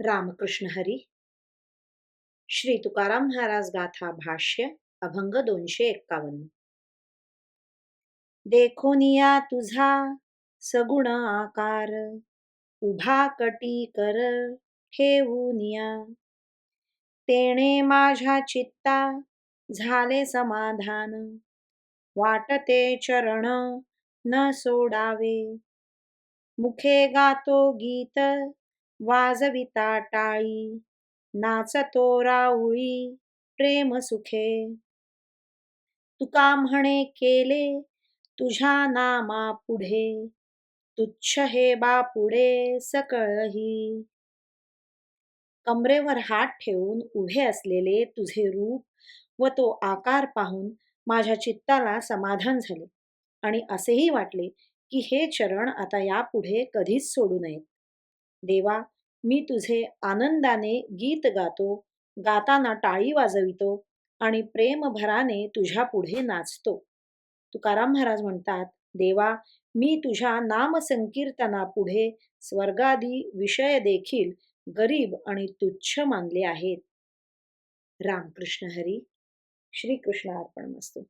रामकृष्ण हरी। श्री तुकाराम महाराज गाथा भाष्य अभंग दोनशे एक्कावन्न। देखोनिया तुझा सगुण आकार उभा कटी कर ठेवूनिया तेणे माझ्या चित्ता झाले समाधान वाटते चरण न सोडावे। मुखे गातो गीत वाजविता टाळी नाचतो राऊळी प्रेम सुखे. तुका म्हणे केले तुझ्या नामा पुढे. तुच्छ हे बापुडे सकळही. कमरेवर हात ठेवून उभे असलेले तुझे रूप व तो आकार पाहून माझ्या चित्ताला समाधान झाले आणि असेही वाटले की हे चरण आता यापुढे कधीच सोडू नयेत. देवा मी तुझे आनंदाने गीत गातो गाताना टाळी वाजवितो आणि प्रेमभराने तुझ्या पुढे नाचतो. तुकाराम महाराज म्हणतात देवा मी तुझ्या नामसंकीर्तनापुढे स्वर्गादी विषय देखील गरीब आणि तुच्छ मानले आहेत. रामकृष्ण हरी श्रीकृष्ण अर्पण मस्तू.